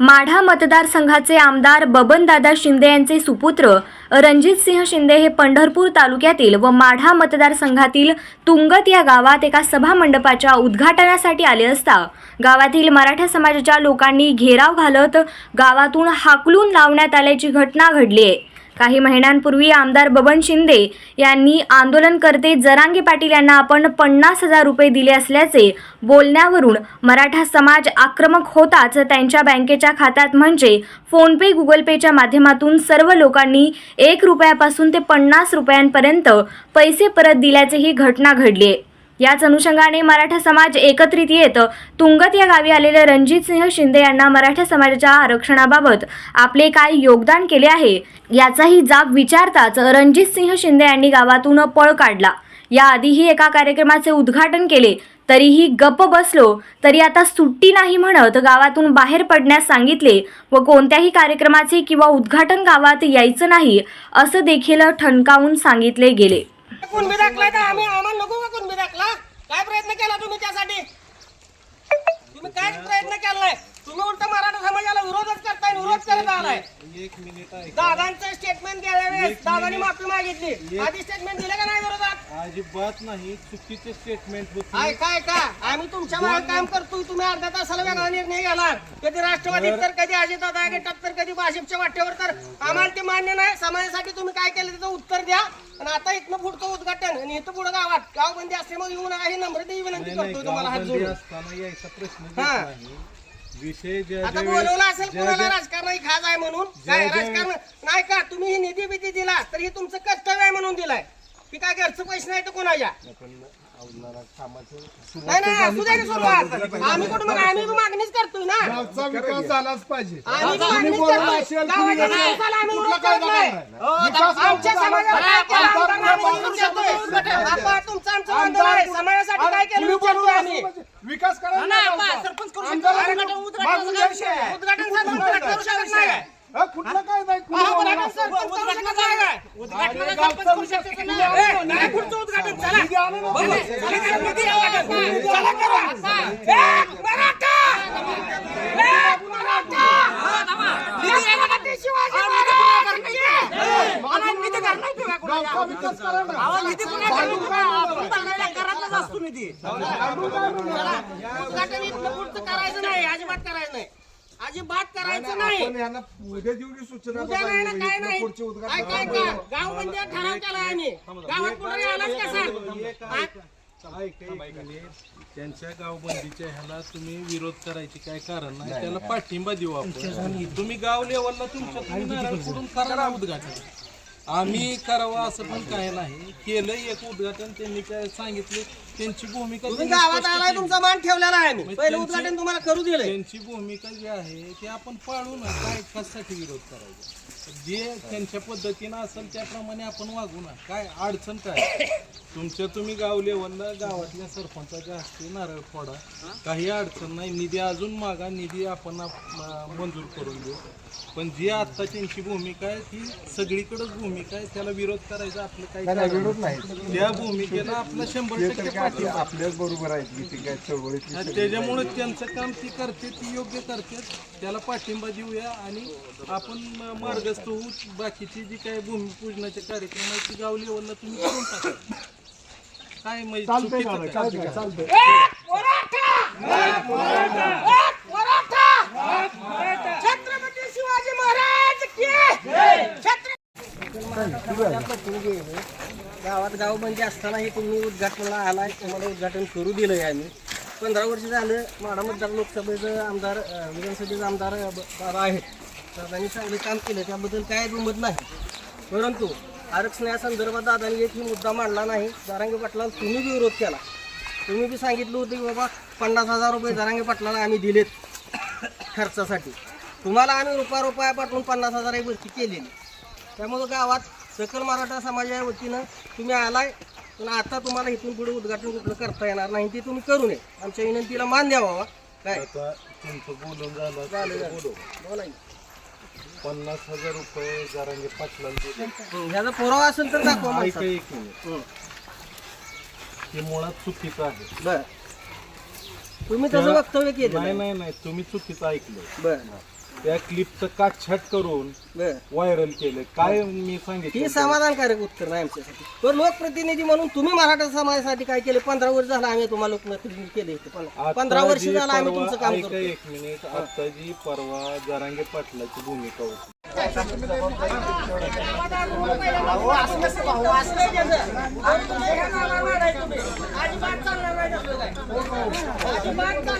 माढा मतदारसंघाचे आमदार बबनदादा शिंदे यांचे सुपुत्र रणजितसिंह शिंदे हे पंढरपूर तालुक्यातील व माढा मतदारसंघातील तुंगत या गावात एका सभा मंडपाच्या उद्घाटनासाठी आले असता गावातील मराठा समाजाच्या लोकांनी घेराव घालत गावातून हाकलून लावण्यात आल्याची घटना घडली आहे. काही महिन्यांपूर्वी आमदार बबन शिंदे यांनी आंदोलनकर्ते जरांगे पाटील यांना आपण पन्नास हजार रुपये दिले असल्याचे बोलण्यावरून मराठा समाज आक्रमक होताच त्यांच्या बँकेच्या खात्यात म्हणजे फोनपे गुगल पेच्या माध्यमातून सर्व लोकांनी एक रुपयापासून ते पन्नास रुपयांपर्यंत पैसे परत दिल्याची ही घटना घडली आहे. याच अनुषंगाने मराठा समाज एकत्रित येत तुंगत या गावी आलेले रणजितसिंह शिंदे यांना मराठा समाजाच्या आरक्षणाबाबत आपले काय योगदान केले आहे याचाही जाब विचारताच रणजितसिंह शिंदे यांनी गावातून पळ काढला. याआधीही एका कार्यक्रमाचे उद्घाटन केले तरीही गप्प बसलो तरी आता सुट्टी नाही म्हणत गावातून बाहेर पडण्यास सांगितले व कोणत्याही कार्यक्रमाचे किंवा उद्घाटन गावात यायचं नाही असं देखील ठणकावून सांगितले गेले. प्रयत्न केला तुम्ही त्यासाठी? तुम्ही काय प्रयत्न केला नाही तुम्ही उलट मराठा समाजाला विरोधच करताय विरोध करत आलाय. एक मिनिट दादांचं स्टेटमेंट द्यावेळेस दादांनी माफी मागितली. आधी स्टेटमेंट दिलं का नाही विरोधात? अजिबात नाही चुकीचे स्टेटमेंट होते. काय काय का आम्ही तुमच्या मागे काम करतोय तुम्ही अर्ध्या तासाला वेगळा निर्णय घ्याला कधी राष्ट्रवादीत तर कधी अजितदादा गटात तर कधी भाजपच्या वाटेवर तर. आम्हाला ते मान्य नाही. समाजासाठी तुम्ही काय केलं त्याचं उत्तर द्या. आणि आता इथनं पुढचं उद्घाटन आणि इथं पुढं गावात गावबंदी असल्यामुळे येऊ नका ही नम्रतेची विनंती नाही, करतोय तुम्हाला हात गावबंदी जोडून. असताना यायचा प्रश्न हा. नाही. विषय ज्या आता ज्या बोलवलं वेळेस- असेल ज्या कुणाला ज्या- राजकारण खाज आहे म्हणून ज्या- काय ज्या- राजकारण नाही का तुम्ही ही निधी बिधी दिला तर हे तुमचं कर्तव्य आहे म्हणून दिलाय की काय घरचं पैसे नाही तर कोणाच्या आपण अवजारा कामाचं नाही सुरुवात नाही असू द्या की सुरुवात आम्ही कुठं मग आम्ही बी मागणीच करतोय ना गावचा विकास झालाच पाहिजे आम्ही बी तुम्ही मागणीच बोलला करतोय असेल, गावाच्या तुम्ही विकासाला आम्ही कुठला विरोध कायदा करत नाही. विकास आमच्या समाजाला काय केलं आमदार आमदारांना आम्ही तुमचं आमचं आहे समाजासाठी काय केलं तुम्ही विचारतोय बोलला आम्ही असेल म्हणजे विकास नाही, सरपंच करू शकतो. सरपंच करू. हा, कुठला काय नाही कुणी हा, बोलला उद्घाटन असेल. सरपंच करू शकत नाही. उद्घाटनाला अरे, सरपंच गावचा करू विकास शकत तुम्ही नाही. आणा ए, ना. नाही पुढचं उद्घाटन चला निधी आणा ना. बघू. चला करा, निधी आणा. चला करा. एक मराठा! एक मराठा! छत्रपती शिवाजी उद्घाटन इथलं पुढचं करायचं नाही अजिबात करायचं नाही. अजिबात करायचं आपण नाही. यांना उद्या देऊ सूचना उद्या नाही ना काय नाही. पुढचे काय उद्घाटन काय का गाव बंदी ठराव केलाय आम्ही. गावात कुठे आलाच ऐक, मिनिट. त्यांच्या गावबंदीच्या ह्याला तुम्ही विरोध करायचे काय कारण नाही? त्याला पाठिंबा देऊ आपण. तुम्ही गाव लेवलला तुमच्या तुम्ही करा उद्घाटन. आम्ही करावं असं पण काय नाही. केलं एक उद्घाटन त्यांनी काय सांगितले? त्यांची भूमिका तुम्ही गावात स्पष्ट आलाय केली. तुमचा मान ठेवलेला आहे पहिलं त्यांची- उद्घाटन तुम्हाला करू दिलंय. त्यांची भूमिका जी आहे ती आपण पाळू ना काय कशासाठी विरोध करायचा. जे त्यांच्या पद्धतीनं असेल त्याप्रमाणे आपण वागू ना. काय अडचण काय? तुमच्या तुम्ही गाव लेवलला गावातल्या सरपंचाच्या हस्ते नारळ फोडा काही अडचण नाही. निधी अजून मागा निधी आपण आप- म- मंजूर करून देऊ. पण जी आता त्यांची भूमिका आहे ती सगळीकडेच भूमिका आहे. त्याला विरोध करायचा आपलं काही कारण विरोध नाही. नाही. त्या भूमिकेला आपला शंभर टक्के आहे. आपल्याच बरोबर आहेत की ती काय चळवळीत त्याच्यामुळे त्यांचं काम ती करते ती योग्य करते. त्याला पाठिंबा देऊया आणि आपण मार्गस्थ होऊ बाकीची जी काही भूमिपूजनाचे कार्यक्रम आहेत ती गाव लेवलला तुम्ही करून टाका. काय काय? मराठा! छत्रपती शिवाजी महाराज की छत्रपती गावात गाव म्हणजे असताना हे तुम्ही उद्घाटनाला आलाय तुम्हाला उद्घाटन करू दिलंय आम्ही. पंधरा वर्ष झालं माडा मतदार लोकसभेचं आमदार विधानसभेचे आमदार बाबा आहेत. दादांनी चांगले काम केलं त्याबद्दल काय दुमत नाही. परंतु आरक्षण या संदर्भात दादांनी एकही मुद्दा मांडला नाही. दारांगे पाटलाला तुम्ही बी विरोध केला. तुम्ही बी सांगितलं होतं की बाबा पन्नास हजार रुपये दारांगे पाटलाला आम्ही दिलेत खर्चासाठी. तुम्हाला आम्ही रुपया रुपया पाठवून पन्नास हजार एक भरती केलेली. त्यामुळं गावात सकल मराठा समाजाच्या वतीनं तुम्ही आलाय पण आता तुम्हाला इथून पुढे उद्घाटन कुठलं करता येणार नाही ते तुम्ही करू नये आमच्या विनंतीला मान द्यावा. काय आता तुमचं बोलून झालं झालं, तर झालं. बोलू. बोला की. पन्नास हजार रुपये जरांगे पाटलाला दिले हं, ह्याचा पुरावा असेल तर दाखवा ऐका माणसाला. एक मिनिट हं, हे मुळात चुकीचं आहे बरं तुम्ही तसं वक्तव्य केलं नाही नाही नाही तुम्ही चुकीचं ऐकलं बर त्या क्लिपचं काटछाट करून बरं. व्हायरल केलं. काय मी ही सांगितलं समाधानकारक उत्तर नाही आमच्यासाठी. तर लोकप्रतिनिधी म्हणून तुम्ही मराठा समाजासाठी काय केले? पंधरा वर्ष झालं आम्ही तुम्हाला लोकप्रतिनिधी केले इथे. पंधरा वर्ष झालं आम्ही परवा- तुमचं काम ऐका करतो एक मिनिट आता जी परवा जरांगे पाटलाची भूमिका होती. तुमच्याशी सगळी सहमत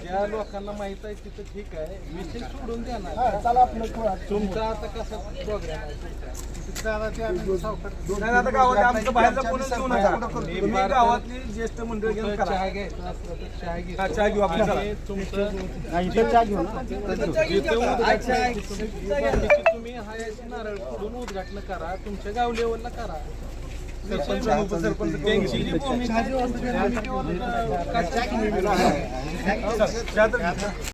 ज्या लोकांना माहीत आहे तिथं ठीक आहे. विषय सोडून द्या ना तुमचा आता कसा प्रोग्राम गावातली ज्येष्ठ मंडळ घेऊन तुमचा चहा घ्यायचा चहा हा, चहा घेऊ आपण, चला. तुम्ही हायाची नारळ फोडून उद्घाटन करा. तुमच्या गाव लेवलला करा. सरपंच